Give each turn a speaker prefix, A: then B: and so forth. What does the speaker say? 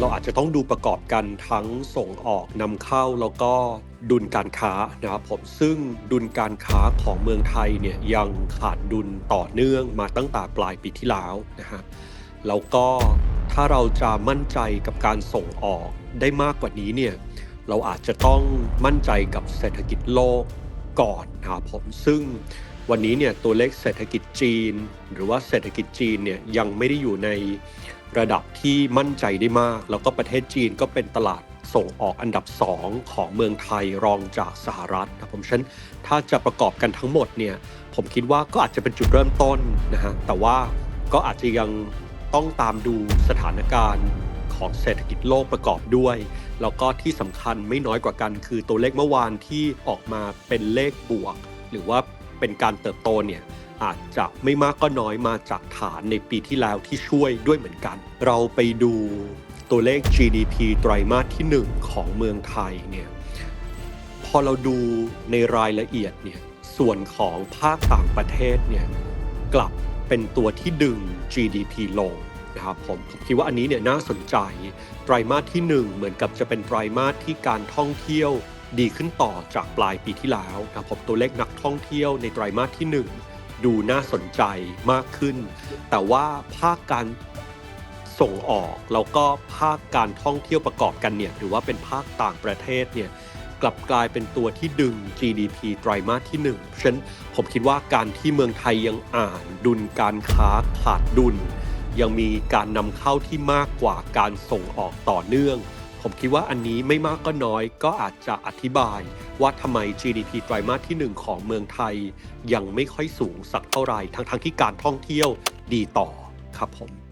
A: เราอาจจะต้องดูประกอบกันทั้งส่งออกนำเข้าแล้วก็ดุลการค้านะครับผมซึ่งดุลการค้าของเมืองไทยเนี่ยยังขาดดุลต่อเนื่องมาตั้งแต่ปลายปีที่แล้วนะฮะแล้วก็ถ้าเราจะมั่นใจกับการส่งออกได้มากกว่านี้เนี่ยเราอาจจะต้องมั่นใจกับเศรษฐกิจโลกก่อนนะครับผมซึ่งวันนี้เนี่ยตัวเลขเศรษฐกิจจีน หรือว่าเศรษฐกิจจีนเนี่ยยังไม่ได้อยู่ใน ระดับที่มั่นใจได้มาก แล้วก็ประเทศจีนก็เป็นตลาดส่งออกอันดับ 2 ของเมืองไทยรองจากสหรัฐนะผมฉะนั้นถ้าจะประกอบกันทั้งหมดเนี่ยผมคิดว่าก็อาจจะเป็นจุดเริ่มต้นนะฮะแต่ว่าก็อาจจะยังต้องตามดูสถานการณ์ของเศรษฐกิจโลกประกอบด้วย แล้วก็ที่สำคัญไม่น้อยกว่ากัน คือตัวเลขเมื่อวานที่ออกมาเป็นเลขบวก หรือว่าเป็นการเติบโตเนี่ย อาจจะไม่มากก็น้อยมาจากฐานในปีที่แล้วที่ช่วยด้วยเหมือนกัน เราไปดูตัวเลข GDP ไตรมาสที่ 1 ของเมืองไทยเนี่ยพอเราดูในรายละเอียดเนี่ยส่วนของภาคต่างประเทศเนี่ยกลับเป็นตัวที่ดึง GDP ลงนะครับผมผมคิดว่าอันนี้เนี่ยน่าสนใจไตรมาสที่ 1 เหมือนกับจะเป็นไตรมาสที่การท่องเที่ยวดีขึ้นต่อจากปลายปีที่แล้วนะครับผมตัวเลขนักท่องเที่ยวในไตรมาสที่ 1 ดูน่าสนใจมากขึ้น แต่ว่าภาคการส่งออกแล้วก็ภาคการท่องเที่ยวประกอบกันเนี่ยหรือว่าเป็นภาคต่างประเทศเนี่ยกลับกลายเป็นตัวที่ดึง GDP ไตรมาสที่1เพราะฉะนั้นผมคิดว่าการที่เมืองไทยยังอ่านดุลการค้าขาดดุล ยังมีการนำเข้าที่มากกว่าการส่งออกต่อเนื่อง ผมคิดว่าอันนี้ไม่มากก็น้อยก็อาจจะอธิบาย ว่าทำไม GDP ไตรมาสที่ 1 ของเมืองไทย ยังไม่ค่อยสูงสักเท่าไหร่ทั้งๆที่การท่องเที่ยวดีต่อครับผม